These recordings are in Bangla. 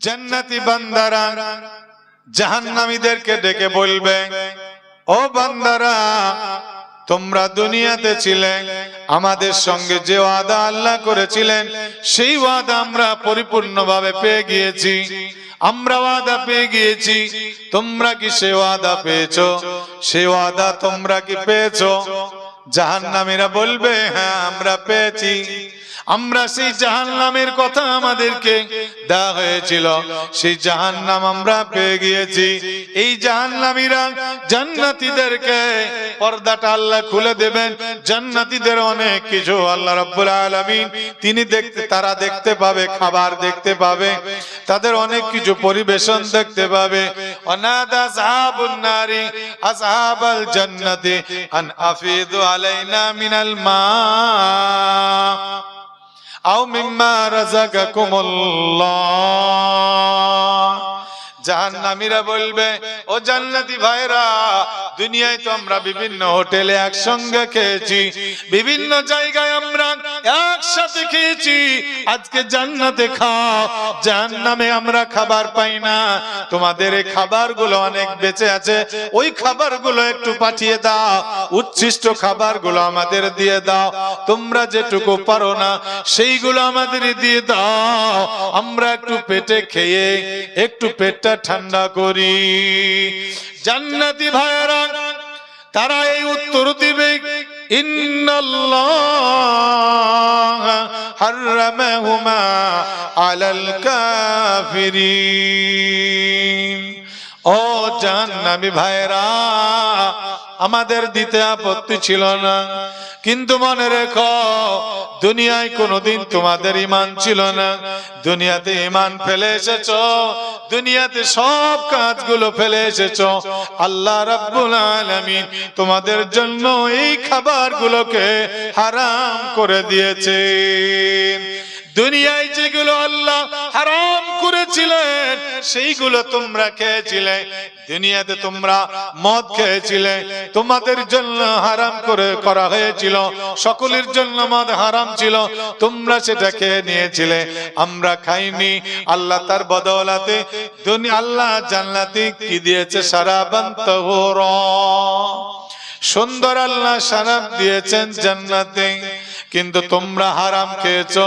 জান্নাতি বান্দারা জাহান্নামীদেরকে ডেকে বলবে, ও বান্দারা, তোমরা দুনিয়াতে ছিলে, আমাদের সঙ্গে যে ওয়াদা আল্লাহ করেছিলেন, সেই ওয়াদা আমরা পরিপূর্ণভাবে পেয়ে গিয়েছি। আমরা ওয়াদা পেয়ে গিয়েছি। তোমরা কি সে ওয়াদা পেয়েছ? সে ওয়াদা তোমরা কি পেয়েছ? জাহান্নামীরা বলবে হ্যাঁ আমরা পেয়েছি। আমরা সেই জাহান্নামের কথা আমাদেরকে দেওয়া হয়েছিল। সেই জাহান্নাম আমরা পেয়ে গিয়েছি। এই জাহান্নামীরা জান্নাতীদেরকে পর্দাটা আল্লাহ খুলে দেবেন। জান্নাতীদের অনেক কিছু আল্লাহ রাব্বুল আলামিন তিনি দেখতে, তারা দেখতে পাবে, খাবার দেখতে পাবে, তাদের অনেক কিছু পরিবেশন দেখতে পাবে। অনাদা সাহাবুন নারী আসহাবাল জান্নাতি, আন আফিদু আলাইনা মিনাল মা। আও মিম্মা রাযাকাকুমুল্লাহ। জাহান্নামীরা বলবে, ও জান্নাতি ভাইরা দুনিয়ায় তো আমরা বিভিন্ন হোটেলে একসঙ্গে খেয়েছি, বিভিন্ন জায়গায় আমরা একসাথে খেয়েছি। আজকে জান্নাতে খাও, জাহান্নামে আমরা খাবার পাই না। তোমাদের এই খাবারগুলো অনেক বেঁচে আছে, ওই খাবারগুলো একটু পাঠিয়ে দাও, উচ্ছিষ্ট খাবারগুলো আমাদের দিয়ে দাও। তোমরা যেটুকু পারো না, সেইগুলো আমাদের দিয়ে দাও। আমরা একটু পেটে খেয়ে, একটু পেটটা ঠান্ডা করি। জান্নাতি ভাইরা তারা এই উত্তর দিবে ও জাহান্নামী ভাইরা আমাদের দিতে আপত্তি ছিল না। কিন্তু মনে রেখো, দুনিয়ায় কোনোদিন তোমাদের ইমান ছিল না। দুনিয়াতে ইমান ফেলে এসেছ, দুনিয়াতে সব কাজগুলো ফেলে এসেছ। আল্লাহ রাব্বুল আলামিন তোমাদের জন্য এই খাবারগুলোকে হারাম করে দিয়েছে দুনিয়ায় যেগুলো আল্লাহ হারাম করেছিলেন, সেইগুলো তোমরা খেয়েছিলে। দুনিয়াতে তোমরা মদ খেয়েছিলে, তোমাদের জন্য হারাম করে করা হয়েছিল, সকলের জন্য মদ হারাম ছিল, তোমরা সেটা খেয়ে নিয়েছিলে, আমরা খাইনি, আল্লাহ তার বদলাতে আল্লাহ জান্নাতে কি দিয়েছে? সারা বান্ত সুন্দর আল্লাহ সারাপ দিয়েছেন জান্নাতে, কিন্তু তোমরা হারাম খেয়েছো।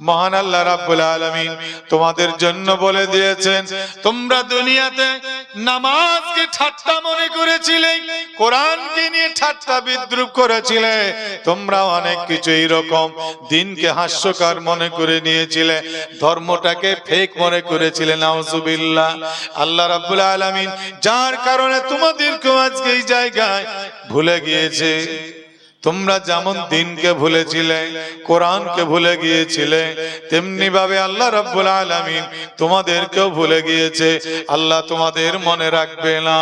মহান আল্লাহ রাব্বুল আলামিন তোমাদের জন্য বলে দিয়েছেন, তোমরা দুনিয়াতে নামাজকে ঠাট্টা মনে করেছিলে, কোরআনকে নিয়ে ঠাট্টা বিদ্রুপ করেছিলে। তোমরা অনেক কিছু এইরকম দিনকে হাস্যকর মনে করে নিয়েছিলে, ধর্মটাকে ফেক মনে করেছিলে, নাউজুবিল্লাহ। আল্লাহ রাব্বুল আলামিন যার কারণে তোমাদেরকেও আজকে এই জায়গায় ভুলে গিয়েছে। তোমরা যেমন দিনকে ভুলেছিলে, কোরআনকে ভুলে গিয়েছিলে তেমনি ভাবে আল্লাহ রাব্বুল আলামিন তোমাদেরকেও ভুলে গিয়েছে। আল্লাহ তোমাদের মনে রাখবে না।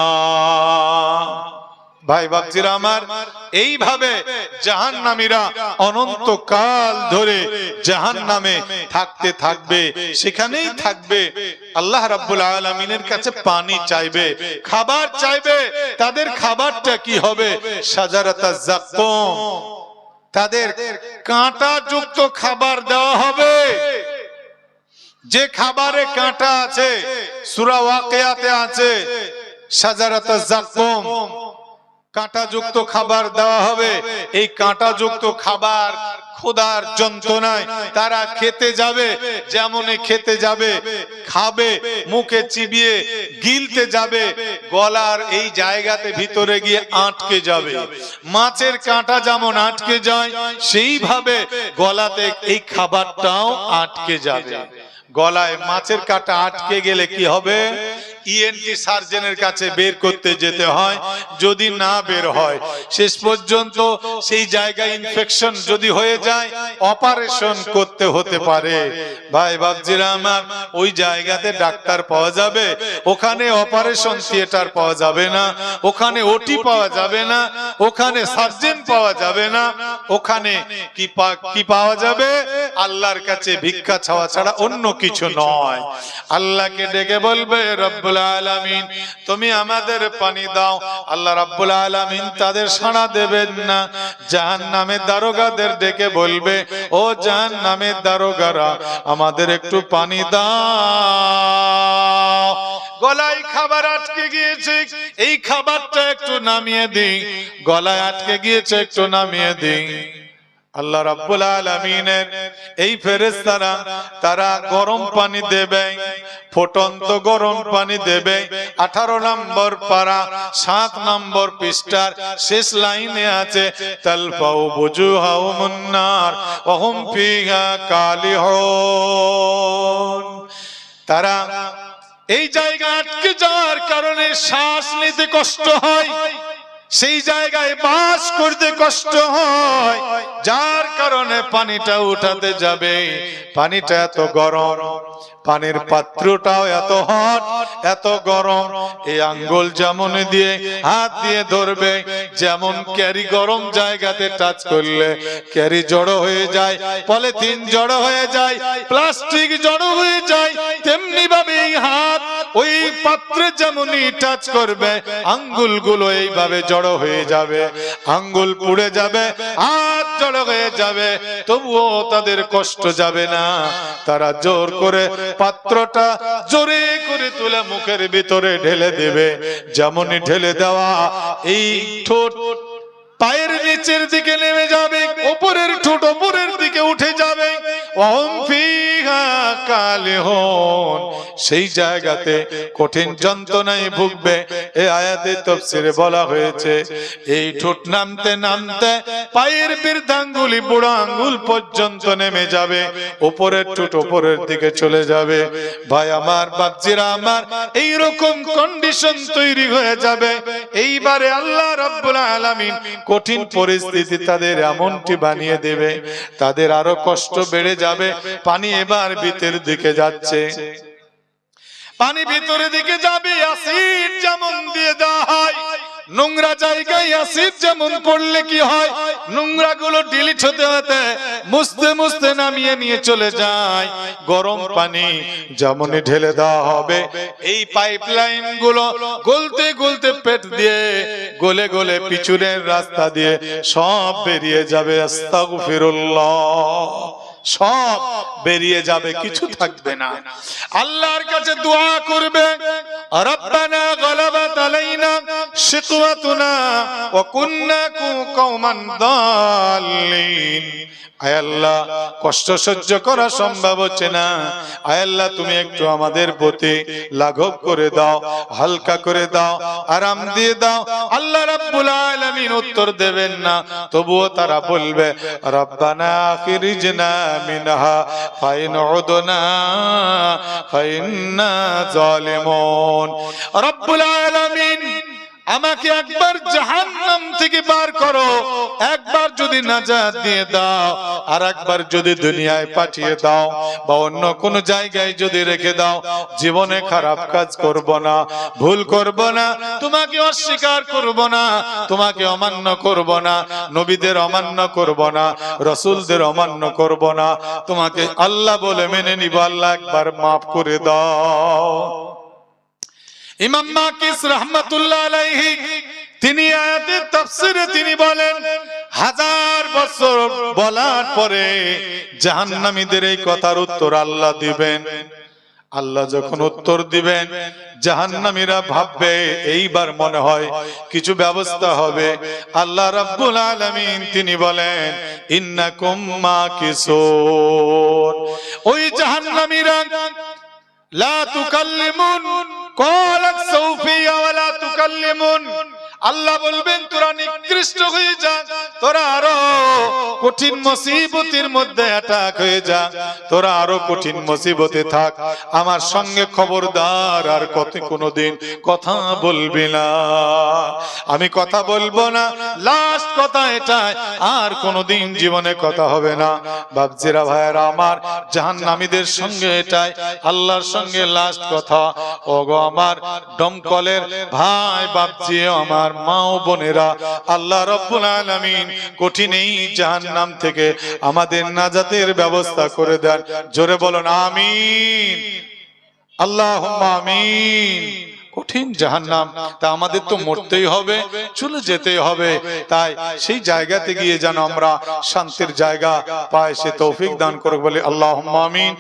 ভাই বাপজিরা আমার, এইভাবে জাহান্নামীরা অনন্ত কাল ধরে জাহান্নামে থাকতে থাকবে, সেখানেই থাকবে। আল্লাহ রাব্বুল আলামিনের কাছে পানি চাইবে, খাবার চাইবে, তাদের খাবারটা কি হবে? সাজারাতা জাক্কুম। তাদের কাঁটা যুক্ত খাবার দেওয়া হবে। যে খাবারে কাঁটা আছে, সূরা আছে, সাজারাতা জাক্কুম। কাঁটাযুক্ত খাবার দেওয়া হবে। এই কাঁটাযুক্ত খাবার খোদার যন্ত্রণায় তারা খেতে যাবে যেমন খেতে যাবে, খাবে, মুখে চিবিয়ে গিলতে যাবে, গলার এই জায়গাতে ভিতরে গিয়ে আটকে যাবে। মাছের কাঁটা যেমন আটকে যায়, সেইভাবে গলাতে এই খাবারটাও আটকে যাবে। গলায় মাছের কাঁটা আটকে গেলে কি হবে? ইএনটি সার্জনের কাছে বের করতে যেতে হয়। যদি না বের হয়, শেষ পর্যন্ত সেই জায়গায় ইনফেকশন যদি হয়ে যায় অপারেশন করতে হতে পারে। ভাই বাবজিরা আমার ওই জায়গাতে ডাক্তার পাওয়া যাবে, ওখানে অপারেশন থিয়েটার পাওয়া যাবে না, ওখানে ওটি পাওয়া যাবে না, ওখানে সার্জন পাওয়া যাবে না, ওখানে কি কি পাওয়া যাবে? আল্লাহর কাছে ভিক্ষা ছাওয়া ছাড়া অন্য কিছু নয়। আল্লাহকে ডেকে বলবে, রব্বুল আলামিন, তুমি আমাদের পানি দাও। আল্লাহ রাব্বুল আলামিন তাদের সাড়া দেবেন না। জাহান্নামের দারোগাদের ডেকে বলবে, ও জাহান্নামের দারোগারা, আমাদের একটু পানি দাও। গলায় খাবার আটকে গিয়েছে, এই খাবারটা একটু নামিয়ে দিই। গলায় আটকে গিয়েছে, একটু নামিয়ে দিই। আল্লাহ রাব্বুল আলামিনের এই ফেরেশতারা তারা গরম পানি দেবে, ফুটন্ত গরম পানি দেবে। 18 নম্বর পারা 7 নম্বর পৃষ্ঠার শেষ লাইনে আছে, তালফাউ বুজুহাউ মুন্নার ওয়া হুম ফিহা কালিহুন। তারা এই জায়গা আটকে যাওয়ার কারণে শ্বাস নিতে কষ্ট হয়। সেই জায়গায় বাস করতে কষ্ট হয়। যার কারণে পানিটা উঠাতে যাবে। পানিটা এত গরম। পানির পাত্রটাও এত হট, এত গরম। এই আঙ্গুল যেমন দিয়ে হাত দিয়ে ধরবে, যেমন ক্যারি গরম জায়গাতে টাচ করলে ক্যারি জড়ো হয়ে যায়, পলিথিন জড়ো হয়ে যায়, প্লাস্টিক জড়ো হয়ে যায় তেমনি ভাবে হাত ওই পাত্রে যেমনই টাচ করবে আঙ্গুলগুলো এইভাবে জড়ো হয়ে যাবে আঙ্গুল পুড়ে যাবে হাত জড়ো হয়ে যাবে তবুও তাদের কষ্ট যাবে না। তারা জোর করে পাত্রটা জোরে করে তুলে মুখের ভিতরে ঢেলে দেবে। যেমনই ঢেলে দেওয়া এই ঠোঁট পায়ের নিচের দিকে নেমে যাবে উপরের ঠোঁট উপরের দিকে উঠে যাবে সেই জায়গাতে কঠিন যন্ত্রণায় ভুগবে। এই আয়াতে তফসিরে বলা হয়েছে, এই ঠোঁট নামতে নামতে পায়ের বৃদ্ধাঙ্গুলি বুড়ো আঙ্গুল পর্যন্ত নেমে যাবে, উপরের ঠোঁট উপরের দিকে চলে যাবে। ভাই আমার, বাপজিরা আমার এই রকম কন্ডিশন তৈরি হয়ে যাবে। এইবারে আল্লাহ রাব্বুল আলামিন কঠিন পরিস্থিতি তাদের এমনটি বানিয়ে দেবে। তাদের আরও কষ্ট বেড়ে যাবে, পানি এবার ভিতর দিকে যাচ্ছে। পানি ভিতরে দিকে যাবে, অ্যাসিড যেমন দিয়ে দেওয়া হয়, নোংরা জায়গায় অ্যাসিড যেমন পড়লে কি হয় নোংরা গুলো ডিলিট হতে হতে মুছতে মুছতে নামিয়ে নিয়ে চলে যায়। গরম পানি যেমনই ঢেলে দেওয়া হবে, এই পাইপলাইনগুলো গলতে গলতে পেট দিয়ে, গলে গলে পিছনের রাস্তা দিয়ে সব বেরিয়ে যাবে, আস্তাগফিরুল্লাহ। সব বেরিয়ে যাবে কিছু থাকবে না। আল্লাহর কাছে দোয়া করবে রব্বানা গলাবাত আলাইনা শিকওয়াতুনা ওয়া কুন্না কওমান দাল্লিন। আয় আল্লাহ, কষ্ট সহ্য করা সম্ভব হচ্ছে না। আয় আল্লাহ, তুমি একটু আমাদের প্রতি লাঘব করে দাও, হালকা করে দাও, আরাম দিয়ে দাও। আল্লাহ রাব্বুল আলামিন উত্তর দেবেন না, তবুও তারা বলবে, রব্বানা আখিরিজনা মিনহা, ফাইন উদনা, ফাইন্না জালিমুন। রব্বুল আলামিন আমাকে একবার জাহান্নাম থেকে বার করো। একবার যদি নাজাত দিয়ে দাও, আর একবার যদি দুনিয়ায় পাঠিয়ে দাও, বা অন্য কোন জায়গায় যদি রেখে দাও, জীবনে খারাপ কাজ করব না, ভুল করব না, তোমাকে অস্বীকার করব না, তোমাকে অমান্য করব না, নবীদের অমান্য করব না, রসুলদের অমান্য করব না, তোমাকে আল্লাহ বলে মেনে নিব, আল্লাহ একবার মাফ করে দাও। ইমাম মাকিস রহমাতুল্লাহ আলাইহি, তিনি আয়াতের তাফসিরে তিনি বলেন, হাজার বছর বলার পরে জাহান্নামীদের এই কথার উত্তর আল্লাহ দিবেন। আল্লাহ যখন উত্তর দিবেন, জাহান্নামীরা ভাববে, এইবার মনে হয় কিছু ব্যবস্থা হবে। আল্লাহ রাব্বুল আলামিন তিনি বলেন, ইন্নাকুম মাকিসুন। ওই জাহান্নামীরা, লা তুকাল্লিমুন قالت سوفي ولا تكلمون আল্লাহ বলবেন, তোরা নিকৃষ্ট হয়ে যা, তোরা আরও কঠিন মুসিবতের মধ্যে অ্যাটাক হয়ে যা, তোরা আরও কঠিন মুসিবতে থাক। আমার সঙ্গে খবরদার আর কত কোনোদিন কথা বলবি না। আমি কথা বলব না লাস্ট কথা এটাই, আর কোনোদিন জীবনে কথা হবে না। বাবজিরা ভাইয়েরা আমার জাহান্নামীদের সঙ্গে এটাই, আল্লাহর সঙ্গে লাস্ট কথা। ওগো আমার দমকলের ভাই বাপজি আমার মা ও বোনেরা, আল্লাহ রব্বুল আলামিন কঠিন জাহান্নাম থেকে আমাদের নাজাতের ব্যবস্থা করে দেন। জোরে বলুন, আমিন। আল্লাহ আমিন। কঠিন জাহান্নাম, তা আমাদের তো মরতেই হবে, চলে যেতেই হবে। তাই সেই জায়গাতে গিয়ে যেন আমরা শান্তির জায়গা পাই সে তৌফিক দান করুক বলে আল্লাহ আমিন।